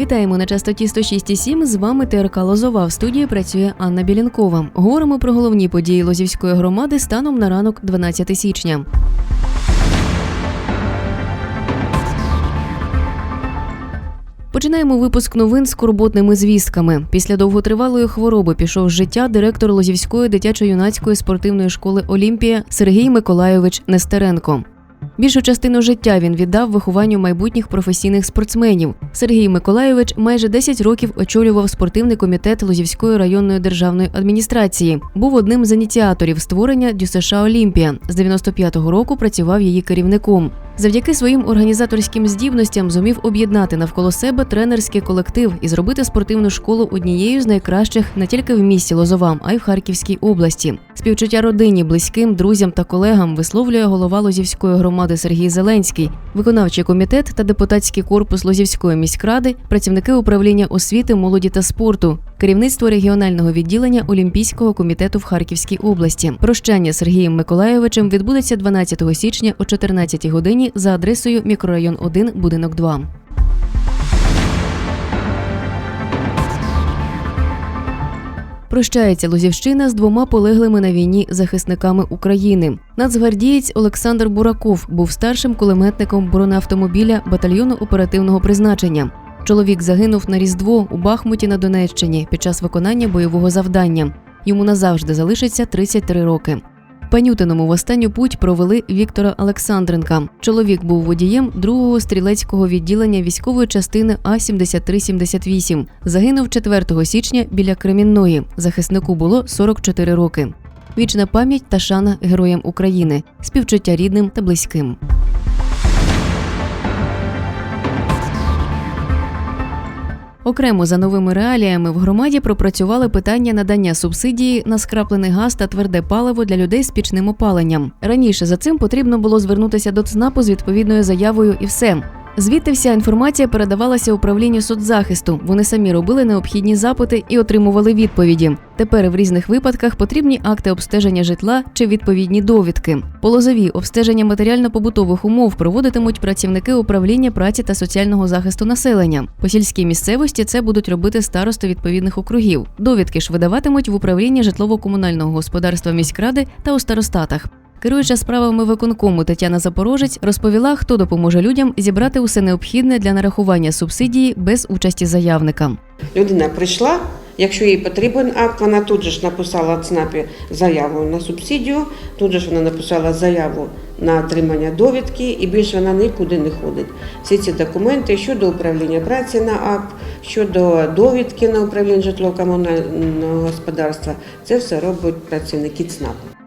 Вітаємо на частоті 106,7. З вами ТРК Лозова. В студії працює Анна Білінкова. Говоримо про головні події Лозівської громади станом на ранок 12 січня. Починаємо випуск новин з скорботними звістками. Після довготривалої хвороби пішов з життя директор Лозівської дитячо-юнацької спортивної школи Олімпія Сергій Миколайович Нестеренко. Більшу частину життя він віддав вихованню майбутніх професійних спортсменів. Сергій Миколайович майже 10 років очолював спортивний комітет Лозівської районної державної адміністрації. Був одним з ініціаторів створення ДЮСШ Олімпія. З 95-го року працював її керівником. Завдяки своїм організаторським здібностям зумів об'єднати навколо себе тренерський колектив і зробити спортивну школу однією з найкращих не тільки в місті Лозова, а й в Харківській області. Співчуття родині, близьким, друзям та колегам висловлює голова Лозівської громади Сергій Зеленський, виконавчий комітет та депутатський корпус Лозівської міськради, працівники управління освіти, молоді та спорту, керівництво регіонального відділення Олімпійського комітету в Харківській області. Прощання з Сергієм Миколайовичем відбудеться 12 січня о 14 годині за адресою мікрорайон 1, будинок 2. Прощається Лозівщина з двома полеглими на війні захисниками України. Нацгвардієць Олександр Бураков був старшим кулеметником бронеавтомобіля батальйону оперативного призначення. Чоловік загинув на Різдво у Бахмуті на Донеччині під час виконання бойового завдання. Йому назавжди залишиться 33 роки. Панютиному в останню путь провели Віктора Олександренка. Чоловік був водієм другого стрілецького відділення військової частини А 7378 Загинув 4 січня біля Кремінної. Захиснику було 44 роки. Вічна пам'ять та шана героям України, співчуття рідним та близьким. Окремо за новими реаліями в громаді пропрацювали питання надання субсидії на скраплений газ та тверде паливо для людей з пічним опаленням. Раніше за цим потрібно було звернутися до ЦНАПу з відповідною заявою і все. Звідти вся інформація передавалася управлінню соцзахисту. Вони самі робили необхідні запити і отримували відповіді. Тепер в різних випадках потрібні акти обстеження житла чи відповідні довідки. По лозові обстеження матеріально-побутових умов проводитимуть працівники управління праці та соціального захисту населення. По сільській місцевості це будуть робити старости відповідних округів. Довідки ж видаватимуть в управлінні житлово-комунального господарства міськради та у старостатах. Керуюча справами виконкому Тетяна Запорожець розповіла, хто допоможе людям зібрати усе необхідне для нарахування субсидії без участі заявника. Людина прийшла, якщо їй потрібен акт, вона тут же ж написала ЦНАПі заяву на субсидію, тут же ж вона написала заяву на отримання довідки і більше вона нікуди не ходить. Всі ці документи щодо управління праці на акт, щодо довідки на управління житлово-комунального господарства, це все роблять працівники ЦНАПу.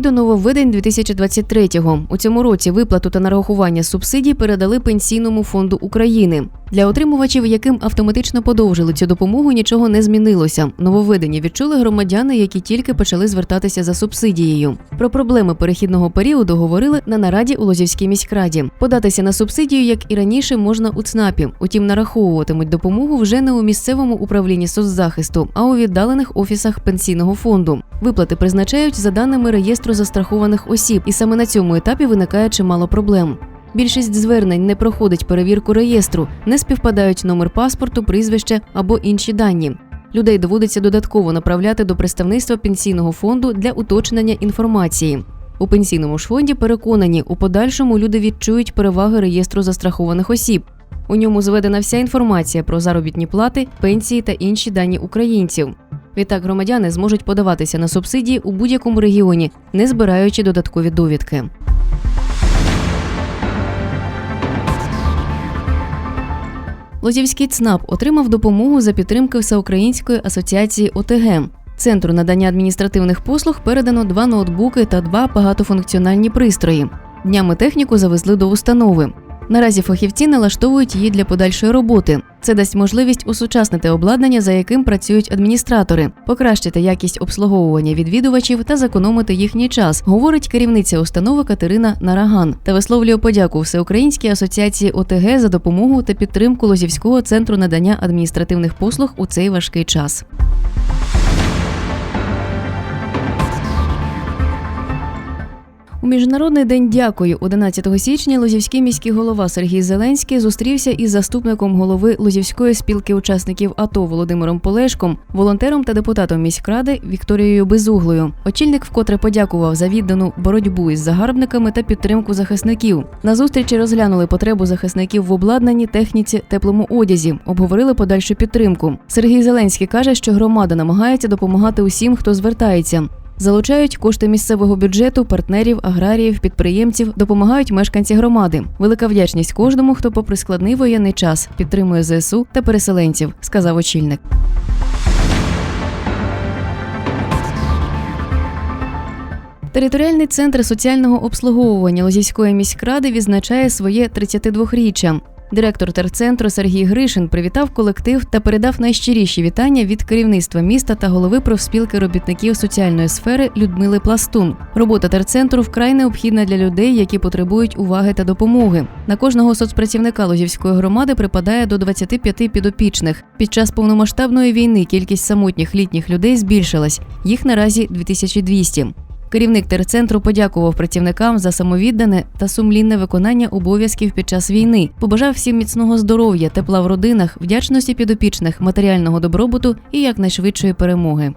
І до нововведень 2023-го. У цьому році виплату та нарахування субсидій передали Пенсійному фонду України. Для отримувачів, яким автоматично подовжили цю допомогу, нічого не змінилося. Нововведення відчули громадяни, які тільки почали звертатися за субсидією. Про проблеми перехідного періоду говорили на нараді у Лозівській міськраді. Податися на субсидію, як і раніше, можна у ЦНАПі. Утім, нараховуватимуть допомогу вже не у місцевому управлінні соцзахисту, а у віддалених офісах пенсійного фонду. Виплати призначають за даними реєстру застрахованих осіб, і саме на цьому етапі виникає чимало проблем. Більшість звернень не проходить перевірку реєстру, не співпадають номер паспорту, прізвище або інші дані. Людей доводиться додатково направляти до представництва пенсійного фонду для уточнення інформації. У пенсійному ж фонді переконані, у подальшому люди відчують переваги реєстру застрахованих осіб. У ньому зведена вся інформація про заробітні плати, пенсії та інші дані українців. Відтак громадяни зможуть подаватися на субсидії у будь-якому регіоні, не збираючи додаткові довідки. Лозівський ЦНАП отримав допомогу за підтримки Всеукраїнської асоціації ОТГ. Центру надання адміністративних послуг передано два ноутбуки та два багатофункціональні пристрої. Днями техніку завезли до установи. Наразі фахівці налаштовують її для подальшої роботи. Це дасть можливість усучаснити обладнання, за яким працюють адміністратори, покращити якість обслуговування відвідувачів та зекономити їхній час, говорить керівниця установи Катерина Нараган та висловлює подяку Всеукраїнській асоціації ОТГ за допомогу та підтримку Лозівського центру надання адміністративних послуг у цей важкий час. У міжнародний день дякую 11 січня Лозівський міський голова Сергій Зеленський зустрівся із заступником голови Лозівської спілки учасників АТО Володимиром Полешком, волонтером та депутатом міськради Вікторією Безуглою. Очільник вкотре подякував за віддану боротьбу із загарбниками та підтримку захисників. На зустрічі розглянули потребу захисників в обладнанні, техніці, теплому одязі, обговорили подальшу підтримку. Сергій Зеленський каже, що громада намагається допомагати усім, хто звертається. Залучають кошти місцевого бюджету, партнерів, аграріїв, підприємців, допомагають мешканці громади. Велика вдячність кожному, хто, попри складний воєнний час, підтримує ЗСУ та переселенців, сказав очільник. Територіальний центр соціального обслуговування Лозівської міськради відзначає своє 32-річчя. Директор терцентру Сергій Гришин привітав колектив та передав найщиріші вітання від керівництва міста та голови профспілки робітників соціальної сфери Людмили Пластун. Робота терцентру вкрай необхідна для людей, які потребують уваги та допомоги. На кожного соцпрацівника Лозівської громади припадає до 25 підопічних. Під час повномасштабної війни кількість самотніх літніх людей збільшилась. Їх наразі 2200. Керівник терцентру подякував працівникам за самовіддане та сумлінне виконання обов'язків під час війни. Побажав всім міцного здоров'я, тепла в родинах, вдячності підопічних, матеріального добробуту і якнайшвидшої перемоги.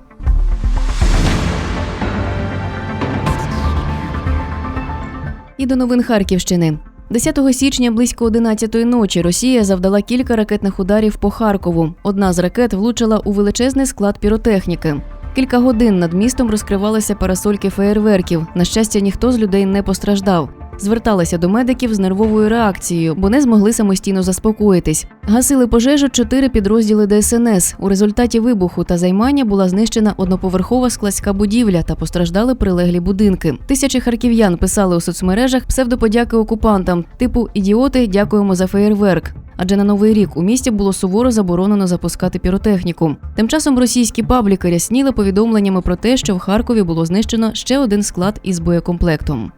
І до новин Харківщини. 10 січня близько 11-ї ночі Росія завдала кілька ракетних ударів по Харкову. Одна з ракет влучила у величезний склад піротехніки. Кілька годин над містом розкривалися парасольки феєрверків. На щастя, ніхто з людей не постраждав. Зверталися до медиків з нервовою реакцією, бо не змогли самостійно заспокоїтись. Гасили пожежу чотири підрозділи ДСНС. У результаті вибуху та займання була знищена одноповерхова складська будівля та постраждали прилеглі будинки. Тисячі харків'ян писали у соцмережах псевдоподяки окупантам, типу Ідіоти, дякуємо за феєрверк. Адже на новий рік у місті було суворо заборонено запускати піротехніку. Тим часом російські пабліки рясніли повідомленнями про те, що в Харкові було знищено ще один склад із боєкомплектом.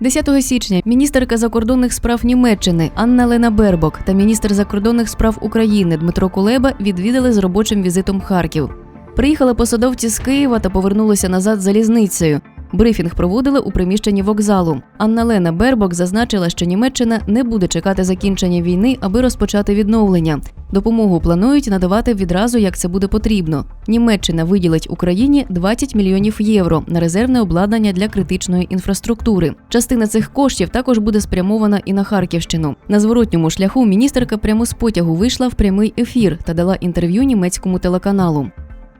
– 10 січня міністерка закордонних справ Німеччини Анна Лена Бербок та міністр закордонних справ України Дмитро Кулеба відвідали з робочим візитом Харків. Приїхали посадовці з Києва та повернулися назад залізницею. Брифінг проводили у приміщенні вокзалу. Анна Лена Бербок зазначила, що Німеччина не буде чекати закінчення війни, аби розпочати відновлення. Допомогу планують надавати відразу, як це буде потрібно. Німеччина виділить Україні 20 мільйонів євро на резервне обладнання для критичної інфраструктури. Частина цих коштів також буде спрямована і на Харківщину. На зворотньому шляху міністерка прямо з потягу вийшла в прямий ефір та дала інтерв'ю німецькому телеканалу.